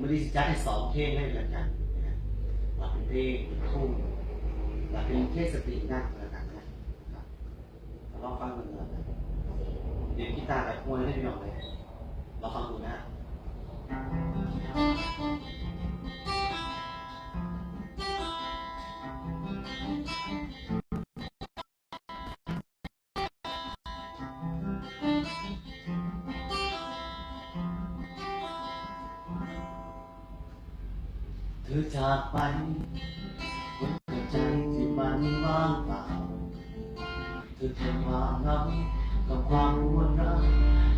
ไม่ได้จัดให้สองเพลงให้แล้วกันนะว่าเป็นเพลงทุ่มว่าเป็นเพลงสตรีนั่งแล้วกันนะครับลองฟังกันเลยนเดี๋ยวกีตาร์กับมวยให้พี่น้องเลยเราฟังดูนะ อจากไปบนหัวใจที่มันว่างเปล่า เธอจะมาเหงากับความปวดร้าว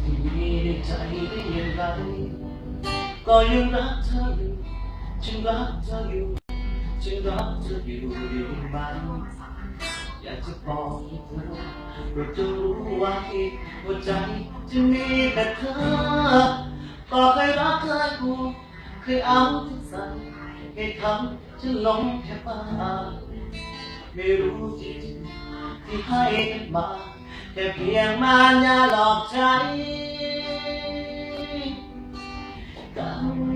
ที่มีในใจได้อย่างไร ก็ยังรักเธออยู่ฉันรักเธออยู่ฉันรักเธออยู่ดีไหมอยากจะบอกเธอโปรดจงรู้ไว้หัวใจจะมีแต่เธอ ก็เคยรักเคยผูกเคยเอาทุกสั่ง ให้ทำฉันหลงแค่บ้าไม่รู้จริงที่ให้กันมาแค่เพียงมาอยาหลอกใจกัน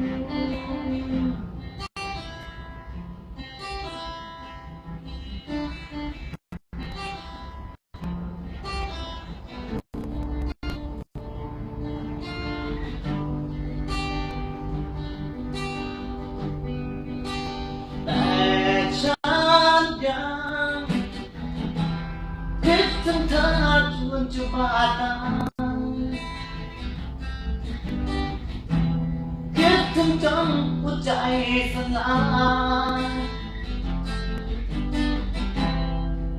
เธอจนจะบาดตายคิดถึงจนหัวใจสลาย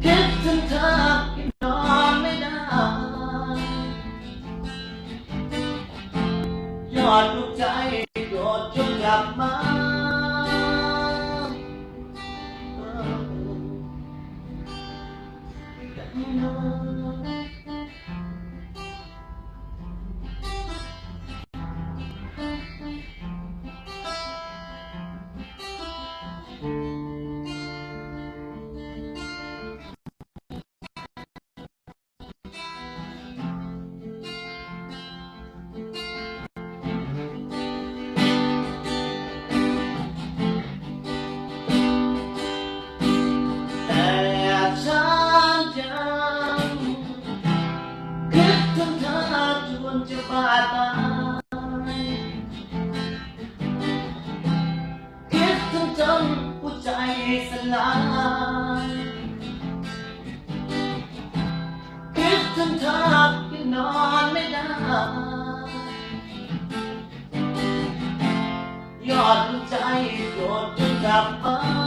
คิดถึงเธอที่นอนไม่ได้ ยอดลูกใจโกรธจนกลับมา แยคิดถึงจนหัวใจสลายคิดถึงเธอที่นอนไม่ได้ยอดใจโกรธจนกลับมา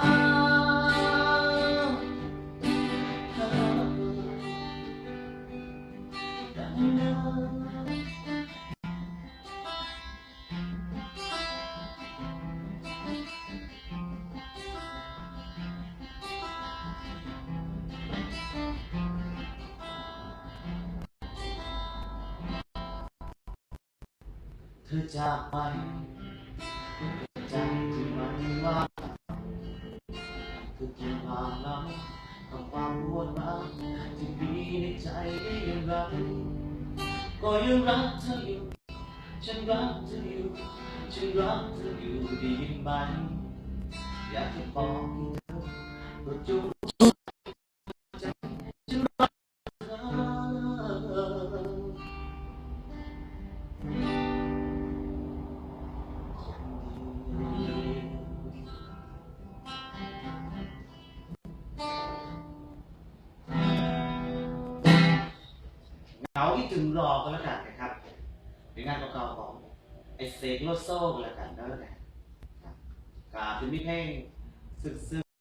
ธอจโดดจนกลับมาเธอจากไปใจที่มันว่างเธอจะพาเรากับความปวดร้าวที่มีในใจได้ย่างไรก็ยังรักเธออยู่ ฉันรักเธออยู่ ฉันรักเธออยู่ดีไหมอยากจะบอกเธอโปรดจงาที่ถึงรอกันแล้วกันนะครับเป็นงานเก่าๆของไอเซกโลโซ่กันแล้วกันนะนะครับกาเป็นมิเพ่งซึ้ง